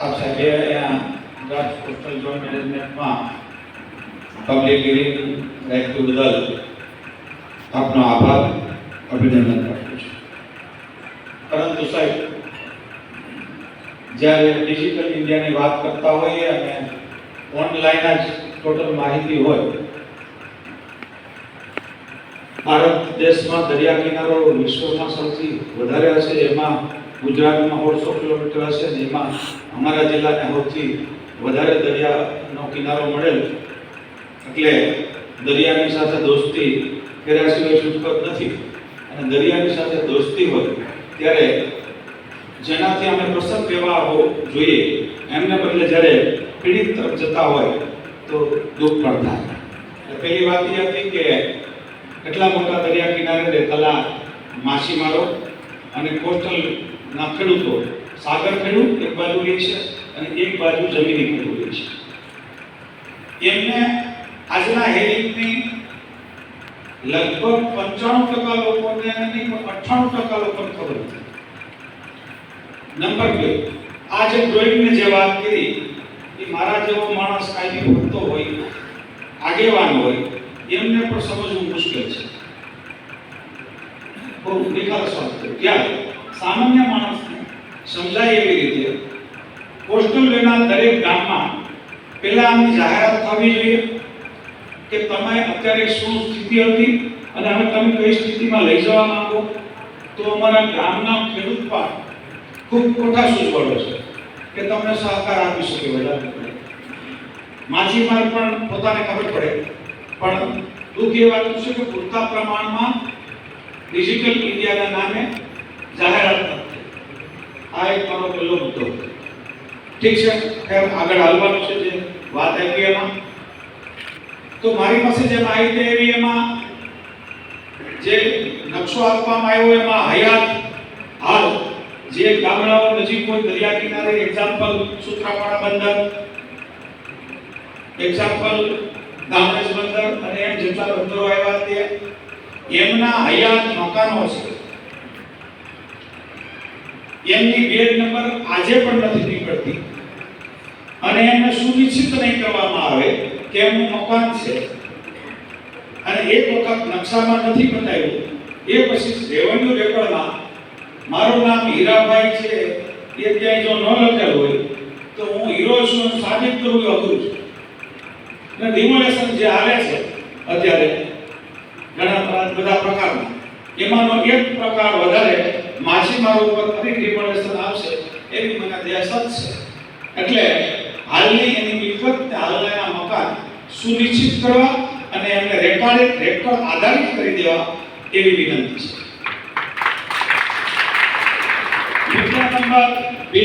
આપ સાહેબે અહીંયા ગુજરાત કોસ્ટલ જોન મેનેજમેન્ટમાં પબ્લિક હિયરિંગ રાખ્યું બદલ આપનો આભાર, અભિનંદન પાઠવું છું. પરંતુ સાહેબ, જ્યારે ડિજિટલ ઇન્ડિયાની વાત કરતા હોઈએ અને ઓનલાઈન જ ટોટલ માહિતી હોય, ભારત દેશમાં દરિયા કિનારો વિશ્વમાં સૌથી વધારે હશે એમાં ગુજરાતમાં ઓળસો કિલોમીટર હશે ને એમાં અમારા જિલ્લાને સૌથી વધારે દરિયાનો કિનારો મળેલ, એટલે દરિયાની સાથે દોસ્તી કર્યા સિવાય છૂટકો નથી. અને દરિયાની સાથે દોસ્તી હોય, ત્યારે જેનાથી અમે પ્રસંગ કહેવા જોઈએ, એમને બદલે જ્યારે પીડિત તરફ જતા હોય, તો દુઃખ પણ થાય. પહેલી વાત એ હતી કે એટલા મોટા દરિયા કિનારે રહેતા માછીમારો અને કોસ્ટલના ખેડૂતો સાગર ખડું એક બાજુ લે છે અને એક બાજુ જમીની ખેડૂત લે છે. એમને આજના હેરિંગની લગભગ પંચાણું ટકા લોકોને નહીં પણ અઠ્ઠાણું ટકા લોકોને ખબર નથી. નંબર બે, આ જે ડ્રોઈંગની જે વાત કરી, એ મારા જેવો માણસ કાયમી ભરતો હોય, આગેવાન હોય, એમને પણ સમજવું મુશ્કેલ છે. બહુ નિકાલ સ્વાસ્થ્ય ક્યારે સામાન્ય માણસને સમજાય એવી રીતે. કોસ્ટલ વેના દરેક ગામમાં પહેલા આમની જાહેરાત થવી જોઈએ કે તમે અત્યારે શું સ્થિતિ હતી અને હવે તમે કઈ સ્થિતિમાં લઈ જવા માંગો? તો અમારા ગામના ખેડૂત પર ખૂબ મોટા સૂચવડો છે કે તમને સહકાર આપી શકે વધારે માછીમાર પણ પોતાને ખબર પડે. પણ દુઃખ એ વાતનું છે કે પૂરતા પ્રમાણમાં ડિજિટલ ઇન્ડિયાના નામે જાહેરાત નથી થઈ. આ એક મારો પહેલો મુદ્દો હતો. ઠીક છે એમ આગળ હાલવાનું છે જે વાત આવી એમાં. તો મારી પાસે જે માહિતી આવી એમાં જે નકશો આપવામાં આવ્યો એમાં હયાત હાલ જે ગામડાઓ નજીક હોય દરિયા કિનારે એક્ઝામ્પલ સુત્રાવાડા બંદર એક્ઝામ્પલ ગામરેજ બંદર અને એમ જેટલા બંદરો આવ્યા તે, એમના હયાત મકાનો છે. એમની બેડ નંબર આજે પણ નથી નીકળતી. અને એમને સુનિશ્ચિત નહીં કરવામાં આવે કે એમનું મકાન છે. અને એક વખત નકશામાં નથી બતાવ્યું. એ પછી રેવન્યુ રેકોર્ડમાં મારું નામ હીરાભાઈ છે. એ ક્યાંય જો ન લખેલું હોય તો હું હીરો છું સાબિત કરવું એ અઘરું છે. અને ડિમોલેશન જે આવે છે અત્યારે ઘણા બધા પ્રકારના, એમાંનો એક પ્રકાર વધારે માછીમારો ઉપર ફરી ડિમોલેશન આવશે એવી મને દહેશત છે. એટલે હાલની એની મિલકત ને હાલના મકાન સુનિશ્ચિત કરવા અને એમને રેકોર્ડ રેકોર્ડ આધારિત કરી દેવા એવી વિનંતી છે. મુદ્દા નંબર બે,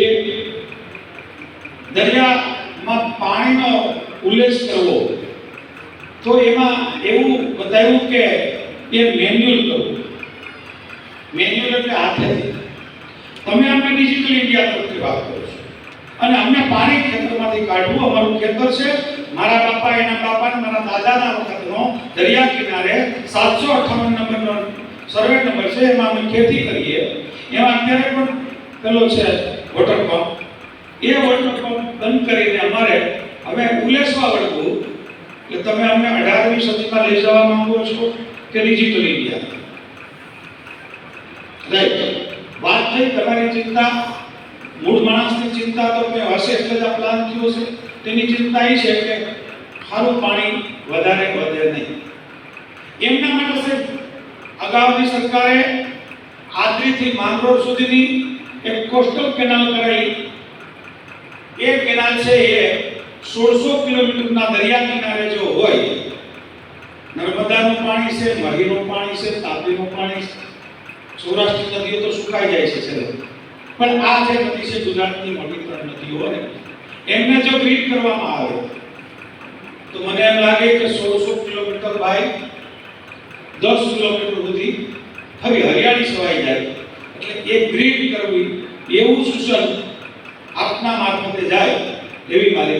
દરિયામાં પાણીનો ઉલ્લેખ કરવો, તો એમાં એવું બતાવ્યું કે એ મેન્યુઅલ કરવું. મેન્યુઅલ એટલે હાથે તમે આપણે ડિજિટલ ઇન્ડિયા તરફથી વાત કરો. અને અમને પાણી ખેતરમાંથી કાઢવું અમારું ખેતર છે. મારા બાપા, એના બાપા મારા દાદાના વખતનો દરિયા કિનારે સાતસો અઠાવન નંબરનો સર્વે નંબર છે. એમાં અમે ખેતી કરીએ. એમાં અત્યારે પણ પેલો છે વોટર પંપ એ વોટર પંપ બંધ કરીને અમારે હવે ઉલેસવા વળવું એટલે તમે અમને અઢારમી સદીમાં લઈ જવા માંગો છો કે ડિજિટલ ઇન્ડિયા રાઈટ વાત થઈ તમારી ચિંતા? મૂળ માણસની ચિંતા તો કે હશે એટલે જ આ પ્લાન થયો છે. તેની ચિંતા એ છે કે ખારું પાણી વધારે વધે નહીં. એમના માટે સાહેબ, અગાઉની સરકારે આદરીથી માંગરોળ સુધીની એક કોસ્ટલ કેનાલ કરાવી એ કેનાલ છે એ સોળસો કિલોમીટરના દરિયા કિનારે જો હોય, નર્મદાનું પાણી છે મહીનું પાણી છે, તાપીનું પાણી છે, સૌરાષ્ટ્રની નદીઓ તો સુકાઈ જાય છે છેલ્લે પણ આ જે નદી છે ગુજરાતની મોટી ત્રણ ને એમને જો ગ્રીડ કરવામાં આવે, તો મને એમ લાગે કે સોળસો કિલોમીટર બાય દસ કિલોમીટર સુધી ફરી હરિયાળી સવાઈ જાય. એટલે એ ગ્રીડ કરવી એવું સૂચન આપના મારફતે જાય એવી મારી